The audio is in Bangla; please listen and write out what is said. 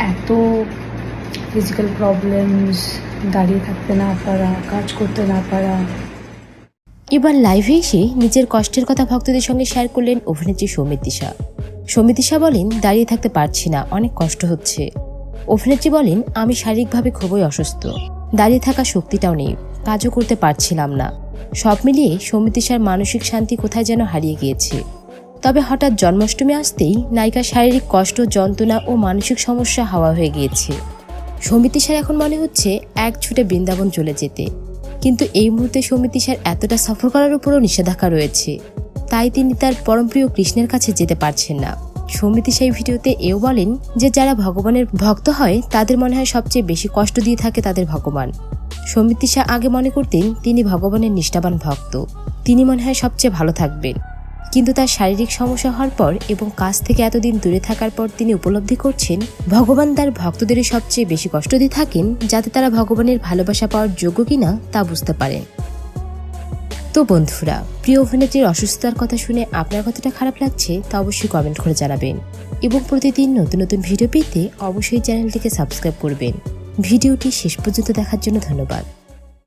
এত ফিজিক্যাল প্রবলেমস দাঁড়িয়ে থাকতে না পারা, কাজ করতে না পারা। এবার লাইভে এসে নিজের কষ্টের কথা ভক্তদের সঙ্গে শেয়ার করলেন অভিনেত্রী সৌমিত্রিষা সৌমিত্রিষা বলেন, দাঁড়িয়ে থাকতে পারছি না, অনেক কষ্ট হচ্ছে। অভিনেত্রী বলেন, আমি শারীরিকভাবে খুবই অসুস্থ। দাঁড়িয়ে থাকা শক্তিটাও নেই, কাজও করতে পারছিলাম না। সব মিলিয়ে সৌমিত্রিষার মানসিক শান্তি কোথায় যেন হারিয়ে গিয়েছে। তবে হঠাৎ জন্মাষ্টমী আসতেই নায়িকার শারীরিক কষ্ট, যন্ত্রণা ও মানসিক সমস্যা হাওয়া হয়ে গিয়েছে। সৌমিত্রিষার এখন মনে হচ্ছে এক ছুটে বৃন্দাবন চলে যেতে। কিন্তু এই মুহূর্তে সৌমিত্রিষার এতটা সফর করার উপরও নিষেধাজ্ঞা রয়েছে। তাই তিনি তার পরমপ্রিয় কৃষ্ণের কাছে যেতে পারছেন না। সৌমিতি সেই ভিডিওতে এও বলেন যে, যারা ভগবানের ভক্ত হয়, তাদের মনে হয় সবচেয়ে বেশি কষ্ট দিয়ে থাকে তাদের ভগবান। সৌমিত্রি শাহ আগে মনে করতেন তিনি ভগবানের নিষ্ঠাবান ভক্ত। তিনি মনে হয় সবচেয়ে ভালো থাকবেন। কিন্তু তার শারীরিক সমস্যা হওয়ার পর এবং কাজ থেকে এতদিন দূরে থাকার পর তিনি উপলব্ধি করছেন, ভগবান তার ভক্তদেরই সবচেয়ে বেশি কষ্ট দিয়ে থাকেন যাতে তারা ভগবানের ভালোবাসা পাওয়ার যোগ্য কিনা তা বুঝতে পারেন। তো বন্ধুরা, প্রিয় অভিনেত্রীর অসুস্থতার কথা শুনে আপনার কতটা খারাপ লাগছে তা অবশ্যই কমেন্ট করে জানাবেন। এবং প্রতিদিন নতুন নতুন ভিডিও পেতে অবশ্যই চ্যানেলটিকে সাবস্ক্রাইব করবেন। ভিডিওটি শেষ পর্যন্ত দেখার জন্য ধন্যবাদ।